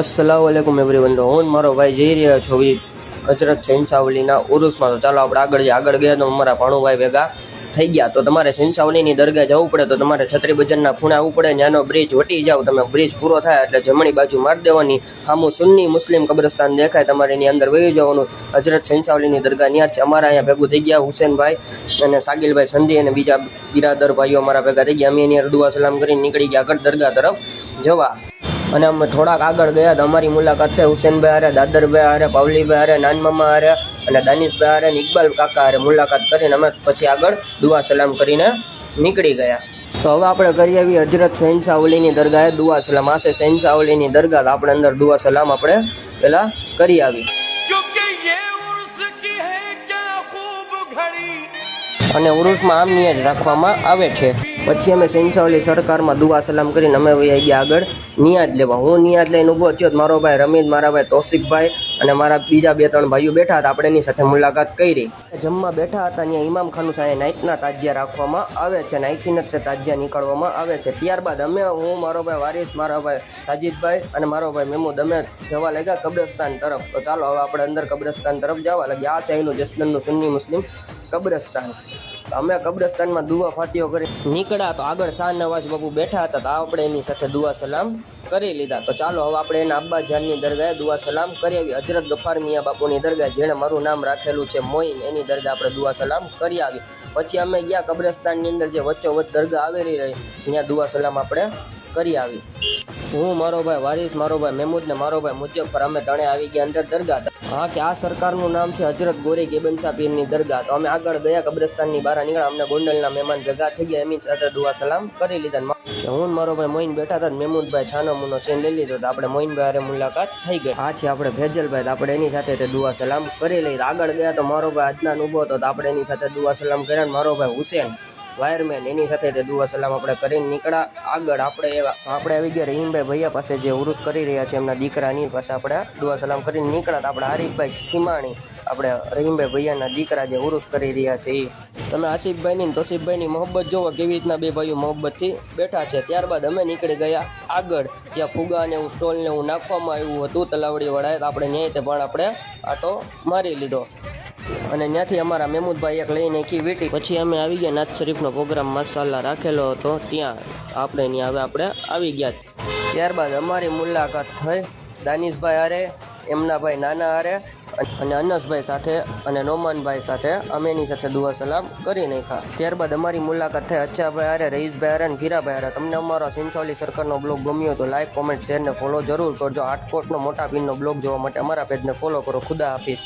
અસલામ everyone તો હું મારો ભાઈ જઈ રહ્યા છો હજરત સેન્સાવલીના ઉરુસમાં. તો ચાલો આપણે આગળ આગળ ગયા તો અમારા ભાણુભાઈ ભેગા થઈ ગયા. તો તમારે છેંછાવલીની દરગાહ જવું પડે તો તમારે છત્રી બજારના ખૂણે આવવું પડે. ત્યાંનો બ્રિજ વટી જાઓ. તમે બ્રિજ પૂરો થાય એટલે જમણી બાજુ મારી દેવાની. હામુ સુન્ની મુસ્લિમ કબ્રસ્તાન દેખાય. તમારે એની અંદર વહી જવાનું. હજરત છેંછાવલીની દરગાહ ત્યાં છે. અમારા અહીંયા ભેગું થઈ ગયા હુસેનભાઈ અને સાગિલભાઈ સંધી અને બીજા બિરાદર ભાઈઓ અમારા ભેગા થઈ ગયા. અમે એની અંદર સલામ કરીને નીકળી ગયા. આગળ દરગાહ તરફ જવા. અને અમે થોડાક આગળ ગયા તો અમારી મુલાકાત થઈ. હુસેનભાઈ હારે દાદરભાઈ હારે પાવલીભાઈ હારે નાનમામા હારે અને દાનિશભાઈ હારે અને ઇકબાલ કાકા હારે મુલાકાત કરીને અમે પછી આગળ દુઆ સલામ કરીને નીકળી ગયા. તો હવે આપણે કરી આવી હજરત સૈન સાવલીની દરગાહે દુઆ સલામ. આશે સૈન સાવલીની દરગાહ. તો આપણે અંદર દુઆ સલામ આપણે પહેલાં કરી આવી અને ઉરુષમાં આમની જ રાખવામાં આવે છે. પછી અમે સિંચાવલી સરકારમાં દુઆ સલામ કરીને અમે વહી ગયા આગળ. નિયાદ લેવા. હું નિયાદ લઈને ઊભો થયો મારો ભાઈ રમીત મારા ભાઈ તોસિફભાઈ અને મારા બીજા બે ત્રણ ભાઈઓ બેઠા હતા. આપણે એની સાથે મુલાકાત કરી. જમવા બેઠા હતા ત્યાં ઇમામ ખાનું સાહેબ નાઇટના તાજિયા રાખવામાં આવે છે. નાઇટથી તે તાજિયા નીકળવામાં આવે છે. ત્યારબાદ અમે, હું, મારો ભાઈ વારિસ, મારા ભાઈ સાજીદભાઈ અને મારો ભાઈ મેમૂદ અમે જવા લાગ્યા કબ્રસ્તાન તરફ. તો ચાલો, હવે આપણે અંદર કબ્રસ્તાન તરફ જવા લાગ્યા. આ છે જસદનનું સુન્ની મુસ્લિમ કબ્રસ્તાન. અમે કબ્રસ્તાનમાં દુવા ફાતિઓ કરી નીકળ્યા તો આગળ શાહ નવાજ બાપુ બેઠા હતા તો આપણે એની સાથે દુઆ સલામ કરી લીધા. તો ચાલો હવે આપણે એના અબ્બા જાનની દરગાહે દુવા સલામ કરી આવી. હજરત ગફાર મિયા બાપુની દરગાહ જેણે મારું નામ રાખેલું છે મોઈન, એની દરગાહ આપણે દુવા સલામ કરી આવી. પછી અમે ગયા કબ્રસ્તાનની અંદર જે વચ્ચોવચ્ચ દરગાહ આવેલી રહી ત્યાં દુવા સલામ આપણે કરી આવી. હું, મારો ભાઈ વારિસ, મારો ભાઈ મહેમૂદ ને મારો ભાઈ મુજફ્ફર અમે ત્રણે આવી ગયા અંદર દરગાહ હા કે આ સરકારનું નામ છે હજરત ગોરી કેબનસા પીરની દરગાહ. તો અમે આગળ ગયા કબ્રસ્તાનની બહાર નીકળ્યા. અમને ગોંડલના મહેમાન ભેગા થઈ ગયા. એમની સાથે દુઆ સલામ કરી લીધા હું મારો ભાઈ મોઈન બેઠા હતા મહેમૂદભાઈ છાનો મુનો સીન લઈ લીધો તો આપણે મોઈનભાઈ હારે મુલાકાત થઈ ગઈ. આ છે આપણે ભેજલભાઈ આપણે એની સાથે દુઆ સલામ કરી લઈ. આગળ ગયા તો મારો ભાઈ અદનાન ઊભો હતો તો આપણે એની સાથે દુઆ સલામ કર્યા મારો ભાઈ હુસેન વાયરમેન, એની સાથે તે દુઆ સલામ આપણે કરીને નીકળ્યા. આગળ આપણે એવા આપણે આવી ગયા રહીમભાઈ ભૈયા પાસે જે ઉરુસ કરી રહ્યા છે, એમના દીકરાની પાસે આપણે દુઆ સલામ કરીને નીકળ્યા આપણે હરીફભાઈ ખીમાણી, આપણે રહીમભાઈ ભૈયાના દીકરા જે ઉરુસ કરી રહ્યા છે એ તમે આસિફભાઈની તોસીફભાઈની મોહબ્બત જોવો કેવી રીતના બે ભાઈઓ મોહબ્બતથી બેઠા છે. ત્યારબાદ અમે નીકળી ગયા. આગળ જ્યાં ફુગા ને એવું સ્ટોલને એવું નાખવામાં આવ્યું હતું તલાવડી વડાએ તો આપણે ન્યાય તે પણ આપણે આટો મારી લીધો. અને ત્યાંથી અમારા મહેમૂદભાઈ એક લઈને કી વીટી. પછી અમે આવી ગયા નાથ શરીફનો પ્રોગ્રામ મસાલા રાખેલો હતો. ત્યાં આપણે ત્યાં હવે આપણે આવી ગયા. ત્યારબાદ અમારી મુલાકાત થઈ દાનિશભાઈ હારે એમના ભાઈ નાના હારે અને અનસભાઈ સાથે અને નોમાનભાઈ સાથે અમે એની સાથે દુઆ સલામ કરી નાખ્યા. ત્યારબાદ અમારી મુલાકાત થઈ અચ્છાભાઈ હારે, રહીશભાઈ અરે અને ફીરાભાઈ અરે તમને અમારો સિંચોલી સરકારનો બ્લોગ ગમ્યો તો લાઈક કોમેન્ટ શેર ને ફોલો જરૂર કરજો. આટકોટનો મોટા પિનનો બ્લોગ જોવા માટે અમારા પેજને ફોલો કરો. ખુદા હાફિઝ.